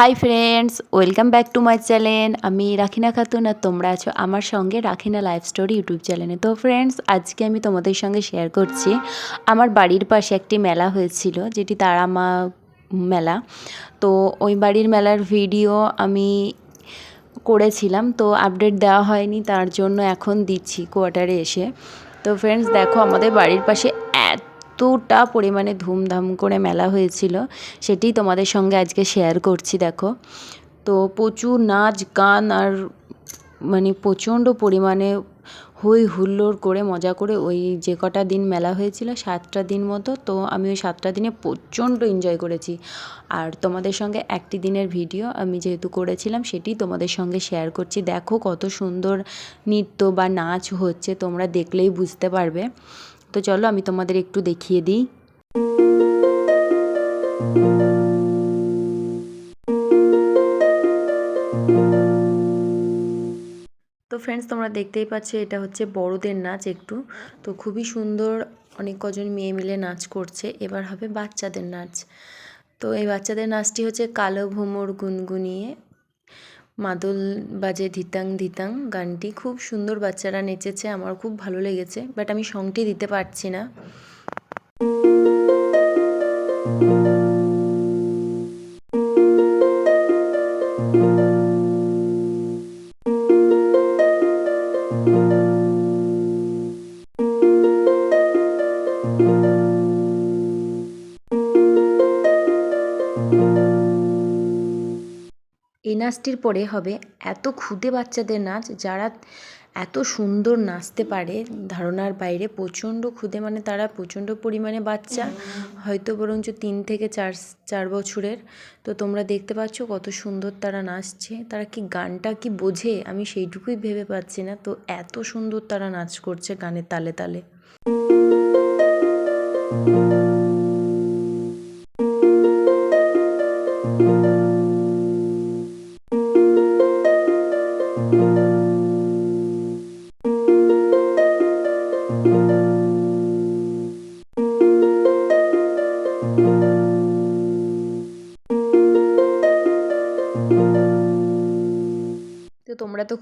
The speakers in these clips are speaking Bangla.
Hi friends welcome back to my channel আমি রাখিনা খাতুন আর তোমরা আছো আমার সঙ্গে রাখিনা লাইফ স্টোরি ইউটিউব চ্যানেলে তো ফ্রেন্ডস আজকে আমি তোমাদের সঙ্গে শেয়ার করছি। আমার বাড়ির পাশে একটি মেলা হয়েছিল, যেটি তারা মা মেলা। তো ওই বাড়ির মেলার ভিডিও আমি করেছিলাম, তো আপডেট দেওয়া হয়নি, তার জন্য এখন দিচ্ছি কোয়ার্টারে এসে। তো ফ্রেন্ডস দেখো আমাদের বাড়ির পাশে এতটা পরিমাণে ধুমধাম করে মেলা হয়েছিল সেটি তোমাদের সঙ্গে আজকে শেয়ার করছি, দেখো। তো প্রচুর নাচ, গান আর মানে প্রচণ্ড পরিমাণে হই হুল্লোড় করে, মজা করে ওই যে কটা দিন মেলা হয়েছিল, সাতটা দিন মতো, তো আমি ওই সাতটা দিনে প্রচণ্ড এনজয় করেছি। আর তোমাদের সঙ্গে একটি দিনের ভিডিও আমি যেহেতু করেছিলাম, সেটি তোমাদের সঙ্গে শেয়ার করছি। দেখো কত সুন্দর নৃত্য বা নাচ হচ্ছে, তোমরা দেখলেই বুঝতে পারবে। তো চলো আমি তোমাদের একটু দেখিয়ে দিই। তো ফ্রেন্ডস তোমরা দেখতেই পাচ্ছ এটা হচ্ছে বড়দের নাচ একটু। তো খুবই সুন্দর অনেক কজন মেয়ে মিলে নাচ করছে। এবার হবে বাচ্চাদের নাচ। তো এই বাচ্চাদের নাচটি হচ্ছে কালো ভোমর গুনগুনিয়ে। মাদল বাজে ধিতাং ধিতাং গানটি খুব সুন্দর বাচ্চারা নেচেছে, আমার খুব ভালো লেগেছে বাট আমি সংটি দিতে পারছি না। এই নাচটির পরে হবে এত ক্ষুদে বাচ্চাদের নাচ, যারা এত সুন্দর নাচতে পারে, ধারণার বাইরে প্রচণ্ড ক্ষুদে মানে তারা প্রচণ্ড পরিমাণে বাচ্চা, হয়তো বরঞ্চ তিন থেকে চার চার বছরের। তো তোমরা দেখতে পাচ্ছ কত সুন্দর তারা নাচছে। তারা কি গানটা কি বোঝে? আমি সেইটুকুই ভেবে পাচ্ছি না। তো এত সুন্দর তারা নাচ করছে গানের তালে তালে।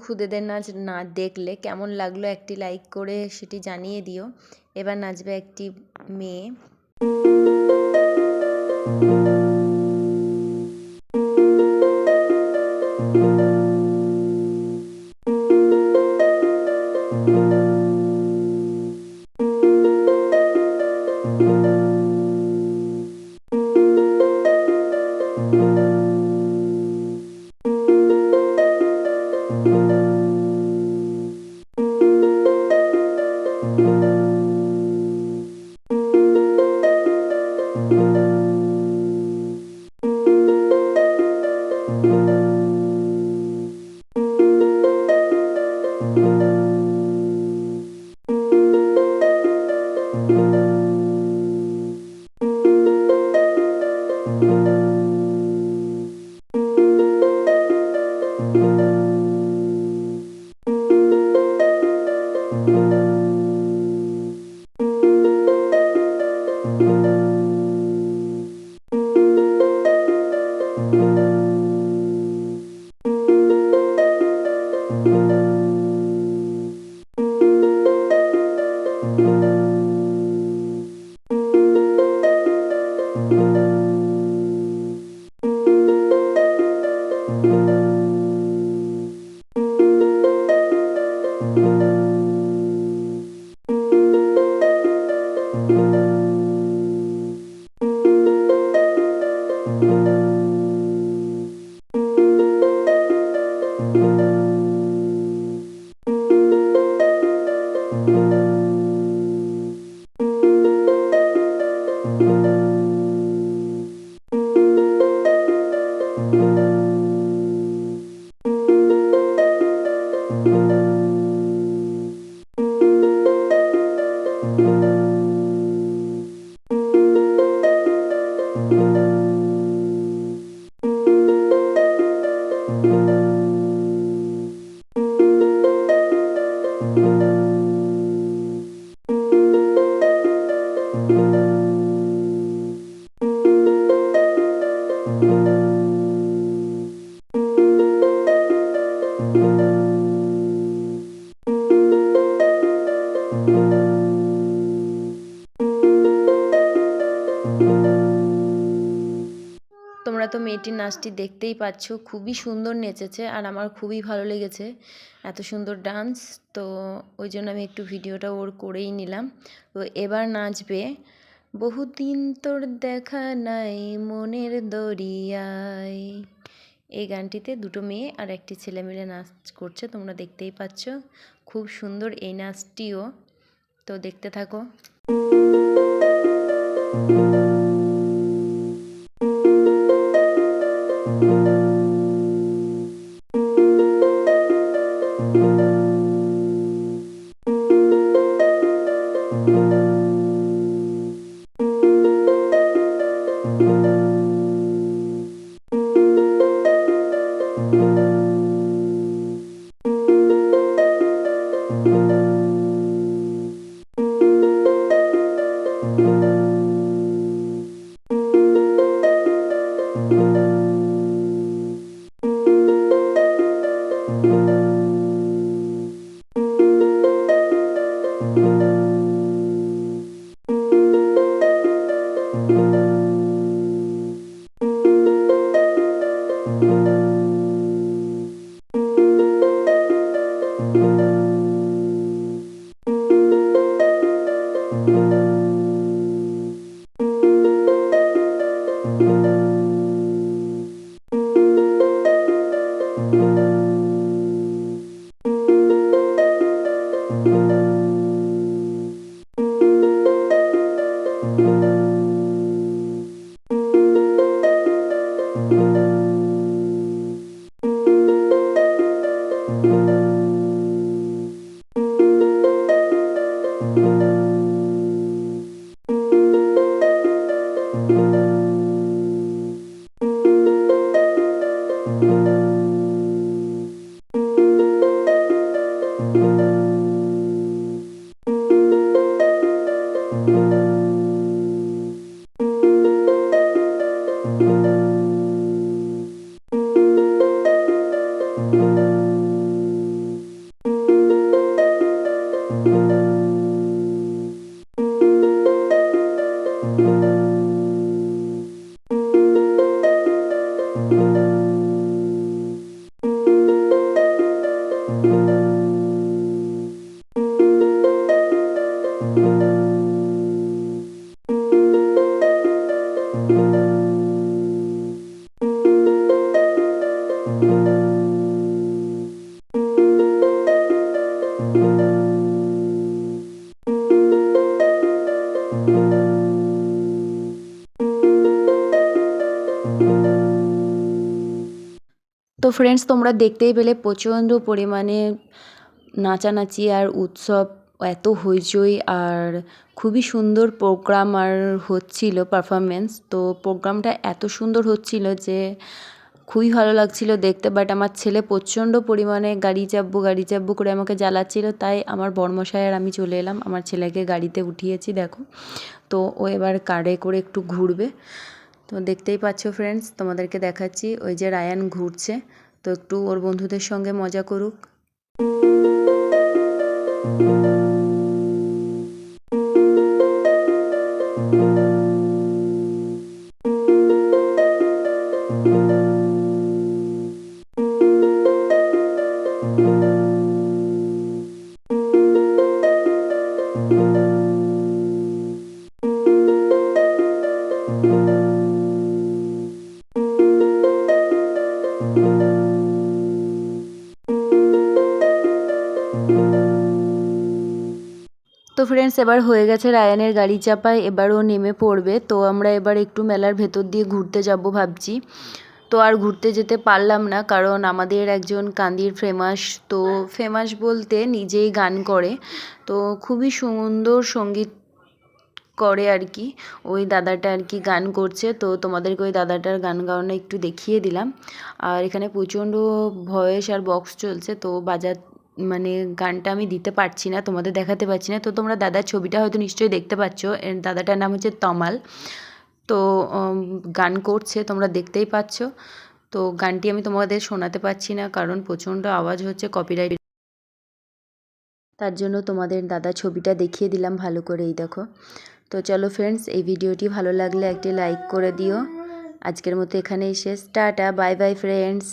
খুদেদের নাচ, না দেখলে কেমন লাগল একটি লাইক করে সেটি জানিয়ে দিও। এবার নাচবে একটি মেয়ে। মেয়েটির নাচটি দেখতেই পাচ্ছ, খুবই সুন্দর নেচেছে আর আমার খুবই ভালো লেগেছে। এত সুন্দর ডান্স, তো ওই জন্য আমি একটু ভিডিওটা ওর করেই নিলাম। তো এবার নাচবে বহুদিন তোর দেখা নাই মনের দরিয়ায়। এই গানটিতে দুটো মেয়ে আর একটি ছেলে মিলে নাচ করছে, তোমরা দেখতেই পাচ্ছ। খুব সুন্দর এই নাচটিও। তো দেখতে থাকো। তো ফ্রেন্ডস তোমরা দেখতেই পেলে প্রচণ্ড পরিমাণে নাচানাচি আর উৎসব, এত হইচই আর খুবই সুন্দর প্রোগ্রাম আর হচ্ছিল পারফরমেন্স তো প্রোগ্রামটা এত সুন্দর হচ্ছিল যে খুবই ভালো লাগছিল দেখতে বাট আমার ছেলে প্রচণ্ড পরিমাণে গাড়ি চাপবো গাড়ি চাপবো করে আমাকে জ্বালাচ্ছিল, তাই আমার বর্মশাই আর আমি চলে এলাম, আমার ছেলেকে গাড়িতে উঠিয়েছি, দেখো। তো ও এবার কারে করে একটু ঘুরবে। তো দেখতেই পাচ্ছ ফ্রেন্ডস তোমাদেরকে দেখাচ্ছি, ওই যে রায়ান ঘুরছে। তো একটু ওর বন্ধুদের সঙ্গে মজা করুক। তো ফ্রেন্ডস এবার হয়ে গেছে রায়ানের গাড়ি চাপায়, এবারও নেমে পড়বে। তো আমরা এবার একটু মেলার ভেতর দিয়ে ঘুরতে যাব ভাবছি। তো আর ঘুরতে যেতে পারলাম না, কারণ আমাদের একজন কান্দির ফেমাস। তো ফেমাস বলতে নিজেই গান করে। তো খুবই সুন্দর সংগীত করে আর কি। ওই দাদাটা আর কি গান করছে। তো তোমাদেরকে ওই দাদাটার গান গাওয়ানো একটু দেখিয়ে দিলাম। আর এখানে প্রচণ্ড ভয়েস আর বক্স চলছে। তো বাজার মানে গানটা আমি দিতে পারছি না, তোমাদের দেখাতে পারছি না। তো তোমরা দাদার ছবিটা হয়তো নিশ্চয়ই দেখতে পাচ্ছ। দাদাটার নাম হচ্ছে তমাল। তো গান করছে, তোমরা দেখতেই পাচ্ছ। তো গানটি আমি তোমাদের শোনাতে পারছি না, কারণ প্রচণ্ড আওয়াজ হচ্ছে কপিরাইট তার জন্য তোমাদের দাদা ছবিটা দেখিয়ে দিলাম ভালো করে এই দেখো। তো চলো ফ্রেন্ডস এই ভিডিওটি ভালো লাগলে একটি লাইক করে দিও। আজকের মতো এখানেই শেষ। Tata bye bye friends